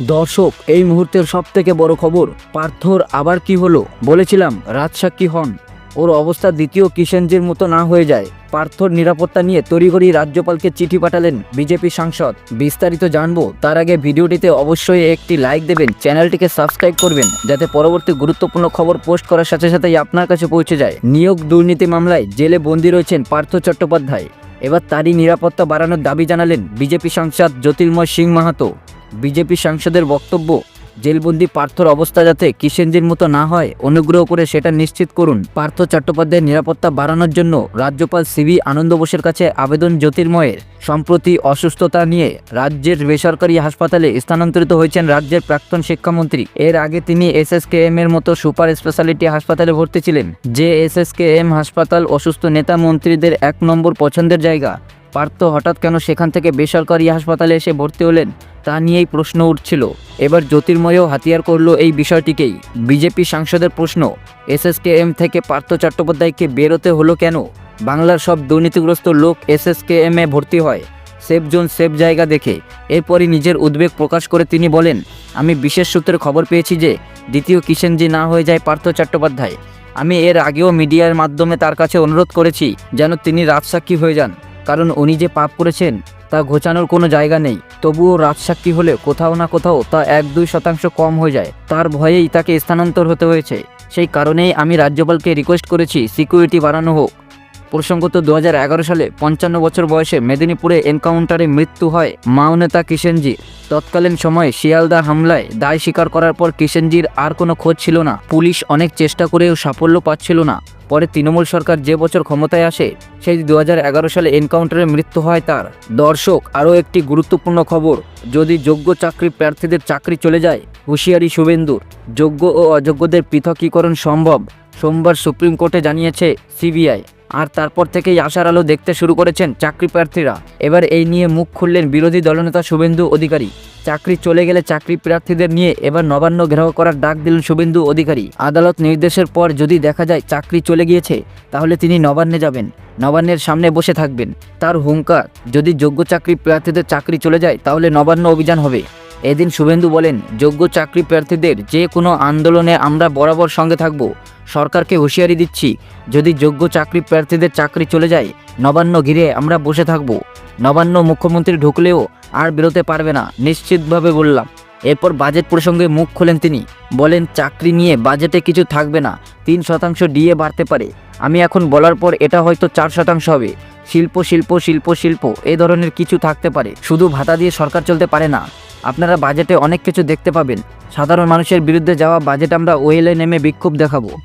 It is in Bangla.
দর্শক, এই মুহূর্তের সব থেকে বড় খবর, পার্থর আবার কি হলো? বলেছিলাম, রাজসাক্ষী হন। ওর অবস্থা দ্বিতীয় কিষেনজির মতো না হয়ে যায়। পার্থর নিরাপত্তা নিয়ে তড়িঘড়ি রাজ্যপালকে চিঠি পাঠালেন বিজেপি সাংসদ। বিস্তারিত জানব, তার আগে ভিডিওটিতে অবশ্যই একটি লাইক দেবেন, চ্যানেলটিকে সাবস্ক্রাইব করবেন, যাতে পরবর্তী গুরুত্বপূর্ণ খবর পোস্ট করার সাথে সাথেই আপনার কাছে পৌঁছে যায়। নিয়োগ দুর্নীতি মামলায় জেলে বন্দী রয়েছেন পার্থ চট্টোপাধ্যায়। এবার তারই নিরাপত্তা বাড়ানোর দাবি জানালেন বিজেপি সাংসদ জ্যোতির্ময় সিং মাহাতো। বিজেপি সাংসদের বক্তব্য, জেলবন্দি পার্থর অবস্থা যাতে কিষেনজির মতো না হয়, অনুগ্রহ করে সেটা নিশ্চিত করুন। পার্থ চট্টোপাধ্যায়ের নিরাপত্তা বাড়ানোর জন্য রাজ্যপাল সিবি আনন্দ বোসের কাছে আবেদন জ্যোতির্ময়ের। সম্প্রতি অসুস্থতা নিয়ে রাজ্যের বেসরকারি হাসপাতালে স্থানান্তরিত হয়েছেন রাজ্যের প্রাক্তন শিক্ষামন্ত্রী। এর আগে তিনি এস এস এসএসকেএম এর মতো সুপার স্পেশালিটি হাসপাতালে ভর্তি ছিলেন। যে এসএসকেএম হাসপাতাল অসুস্থ নেতা মন্ত্রীদের এক নম্বর পছন্দের জায়গা। পার্থ হঠাৎ কেন সেখান থেকে বেসরকারি হাসপাতালে এসে ভর্তি হলেন? তা নিয়েই প্রশ্ন উঠছিল। এবার জ্যোতির্ময়ও হাতিয়ার করল এই বিষয়টিকেই। বিজেপি সাংসদের প্রশ্ন, এসএসকেএম থেকে পার্থ চট্টোপাধ্যায়কে বেরোতে হলো কেন? বাংলার সব দুর্নীতিগ্রস্ত লোক এসএসকেএম ভর্তি হয়। সেফ জোন, সেফ জায়গা দেখে। এরপরই নিজের উদ্বেগ প্রকাশ করে তিনি বলেন, আমি বিশেষ সূত্রে খবর পেয়েছি যে দ্বিতীয় কিষেনজি না হয়ে যায় পার্থ চট্টোপাধ্যায়। আমি এর আগেও মিডিয়ার মাধ্যমে তার কাছে অনুরোধ করেছি যেন তিনি রাজসাক্ষী হয়ে যান। কারণ উনি যে পাপ করেছেন তা ঘোচানোর কোনো জায়গা নেই। তবুও রাজসাক্ষী হলে কোথাও না কোথাও তা এক দুই শতাংশ কম হয়ে যায়। তার ভয়েই তাকে স্থানান্তর হতে হয়েছে। সেই কারণেই আমি রাজ্যপালকে রিকোয়েস্ট করেছি সিকিউরিটি বাড়ানো হোক। প্রসঙ্গত দু হাজার এগারো সালে পঞ্চান্ন বছর বয়সে মেদিনীপুরে এনকাউন্টারে মৃত্যু হয় মাও নেতা কিষেনজি তৎকালীন সময়ে শিয়ালদা হামলায় দায় স্বীকার করার পর কিষেনজির আর কোনো খোঁজ ছিল না। পুলিশ অনেক চেষ্টা করেও সাফল্য পাচ্ছিল না। পরে তৃণমূল সরকার যে বছর ক্ষমতায় আসে, সেই দু হাজার এগারো সালে এনকাউন্টারে মৃত্যু হয় তার। দর্শক, আরও একটি গুরুত্বপূর্ণ খবর, যদি যোগ্য চাকরি প্রার্থীদের চাকরি চলে যায়, হুঁশিয়ারি শুভেন্দুর। যোগ্য ও অযোগ্যদের পৃথকীকরণ সম্ভব, সোমবার সুপ্রিম কোর্টে জানিয়েছে সিবিআই। আর তারপর থেকেই আশার আলো দেখতে শুরু করেছেন চাকরি প্রার্থীরা। এবার এই নিয়ে মুখ খুললেন বিরোধী দলনেতা শুভেন্দু অধিকারী। চাকরি চলে গেলে চাকরি প্রার্থীদের নিয়ে এবার নবান্ন ঘেরাও করার ডাক দিলেন শুভেন্দু অধিকারী। আদালত নির্দেশের পর যদি দেখা যায় চাকরি চলে গিয়েছে, তাহলে তিনি নবান্নে যাবেন, নবান্নের সামনে বসে থাকবেন। তার হুঙ্কার, যদি যোগ্য চাকরি প্রার্থীদের চাকরি চলে যায়, তাহলে নবান্ন অভিযান হবে। এদিন শুভেন্দু বলেন, যোগ্য চাকরি প্রার্থীদের যে কোনো আন্দোলনে আমরা বরাবর সঙ্গে থাকব। সরকারকে হুঁশিয়ারি দিচ্ছি, যদি যোগ্য চাকরি প্রার্থীদের চাকরি চলে যায়, নবান্ন ঘিরে আমরা বসে থাকব। নবান্ন মুখ্যমন্ত্রী ঢুকলেও আর বেরোতে পারবে না, নিশ্চিতভাবে বললাম। এরপর বাজেট প্রসঙ্গে মুখ খোলেন তিনি, বলেন, চাকরি নিয়ে বাজেটে কিছু থাকবে না, তিন শতাংশ ডিএ বাড়তে পারে। আমি এখন বলার পর এটা হয়তো চার শতাংশ হবে। শিল্প শিল্প শিল্প শিল্প, এ ধরনের কিছু থাকতে পারে। শুধু ভাতা দিয়ে সরকার চলতে পারে না। আপনারা বাজেটে অনেক কিছু দেখতে পাবেন। সাধারণ মানুষের বিরুদ্ধে যাওয়া বাজেট আমরা ওয়েলে নেমে বিক্ষোভ দেখাবো।